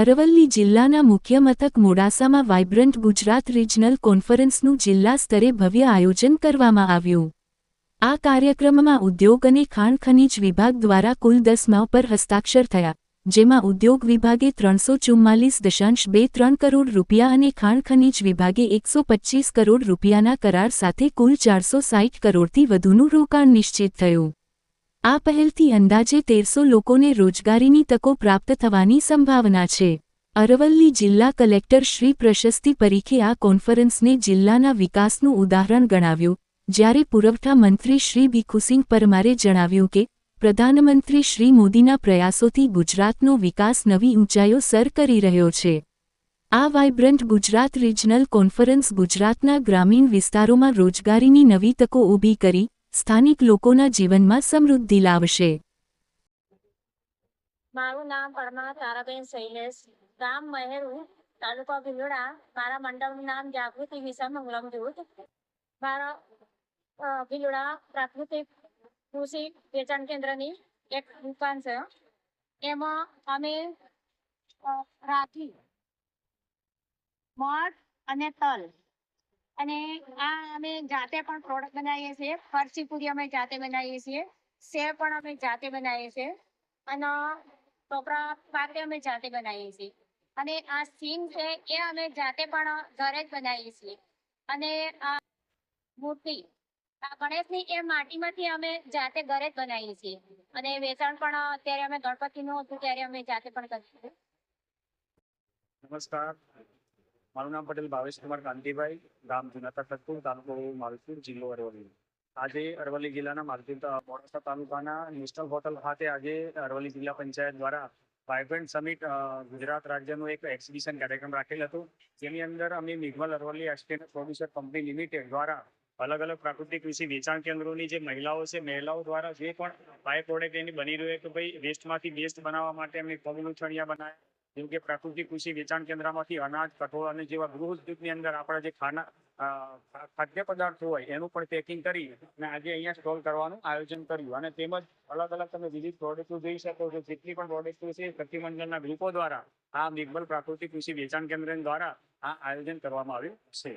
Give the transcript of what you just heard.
અરવલ્લી જિલ્લાના મુખ્ય મથક મોડાસામાં વાઇબ્રન્ટ ગુજરાત રિજનલ કોન્ફરન્સનું જિલ્લા સ્તરે ભવ્ય આયોજન કરવામાં આવ્યું. આ કાર્યક્રમમાં ઉદ્યોગ અને ખાણ ખનીજ વિભાગ દ્વારા કુલ દસ માવ પર હસ્તાક્ષર થયા, જેમાં ઉદ્યોગ વિભાગે ત્રણસો ચુમ્માલીસ દશાંશ બે ત્રણ કરોડ રૂપિયા અને ખાણ ખનીજ વિભાગે એકસો પચ્ચીસ કરોડ રૂપિયાના કરાર સાથે કુલ ચારસો સાઠ કરોડથી વધુનું રોકાણ નિશ્ચિત થયું. આ પહેલથી અંદાજે તેરસો લોકોને રોજગારીની તકો પ્રાપ્ત થવાની સંભાવના છે. અરવલ્લી જિલ્લા કલેક્ટર શ્રી પ્રશસ્તિ પરીખે આ કોન્ફરન્સને જિલ્લાના વિકાસનું ઉદાહરણ ગણાવ્યું, જ્યારે પુરવઠા મંત્રી શ્રી ભીખુસિંહ પરમારે જણાવ્યું કે, પ્રધાનમંત્રી શ્રી મોદીના પ્રયાસોથી ગુજરાતનો વિકાસ નવી ઊંચાઈઓ સર કરી રહ્યો છે. આ વાઇબ્રન્ટ ગુજરાત રિજનલ કોન્ફરન્સ ગુજરાતના ગ્રામીણ વિસ્તારોમાં રોજગારીની નવી તકો ઊભી કરી સ્થાનિક લોકોના જીવનમાં સમૃદ્ધિ લાવશે. મારું નામ પરમાર તારાબેન શૈલેષ. ગામ મહેરુ, તાલુકા ભીલોડા. મારા મંડળનું નામ જાગૃતિ વિષમંગલમ જૂથ મારા ભીલોડા પ્રાકૃતિક કૃષિ વેચાણ કેન્દ્રની એક દુકાન છે. એમાં અમે રાખી મઠ અને તલ અને આ અમે જાતે પણ પ્રોડક્ટ બનાવીએ છીએ. ફરસી પૂરી અમે જાતે બનાવીએ છીએ. સેવ પણ અમે જાતે બનાવીએ છીએ. અને ટોપરા પાકે અમે જાતે બનાવીએ છીએ. અને આ સીમ છે એ અમે જાતે પણ ઘરે જ બનાવીએ છીએ. અને આ મૂર્તિ, આ ગણેશની એ માટીમાંથી અમે જાતે ઘરે જ બનાવીએ છીએ. અને વેચાણ પણ અત્યારે અમે ગણપતિનું હતું, ત્યારે અમે જાતે પણ કરીએ નમસ્કાર. મારું નામ પટેલ ભાવેશ કુમાર કાંતિભાઈ, ગામ જુના તખતપુર તાલુકો માલપુર, જિલ્લો અરવલ્લી. આજે અરવલ્લી જિલ્લાના માલપુર મોડાસા તાલુકાના નેશનલ હોટલ ખાતે આજે અરવલ્લી જિલ્લા પંચાયત દ્વારા વાઇબ્રન્ટ સમિટ ગુજરાત રાજ્યનું એક એક્ઝિબિશન કાર્યક્રમ રાખેલ હતું. જેની અંદર અમે Nirmal Aravalli estate producer company limited દ્વારા અલગ અલગ પ્રાકૃતિક કૃષિ વેચાણ કેન્દ્રોની જે મહિલાઓ છે, મહિલાઓ દ્વારા જે પણ બાય પ્રોડક્ટ એની બની રહ્યું કે ભાઈ વેસ્ટમાંથી બેસ્ટ બનાવવા માટે અમે પગલું છણિયા બનાવ્યા જેમ કે પ્રાકૃતિક કૃષિ વેચાણ કેન્દ્રમાંથી અનાજ, કઠોળ અને જેવા ગૃહ ઉદ્યોગની અંદર આપણા જે ખાના ખાદ્ય પદાર્થો હોય, એનું પણ પેકિંગ કરી અને આજે અહીંયા સ્ટોલ કરવાનું આયોજન કર્યું. અને તેમજ અલગ અલગ તમે વિવિધ પ્રોડક્ટો જોઈ શકો છો. જેટલી પણ પ્રોડક્ટો છે પ્રતિમંડળના ગ્રુપો દ્વારા આ નિર્મલ પ્રાકૃતિક કૃષિ વેચાણ કેન્દ્ર દ્વારા આ આયોજન કરવામાં આવ્યું છે.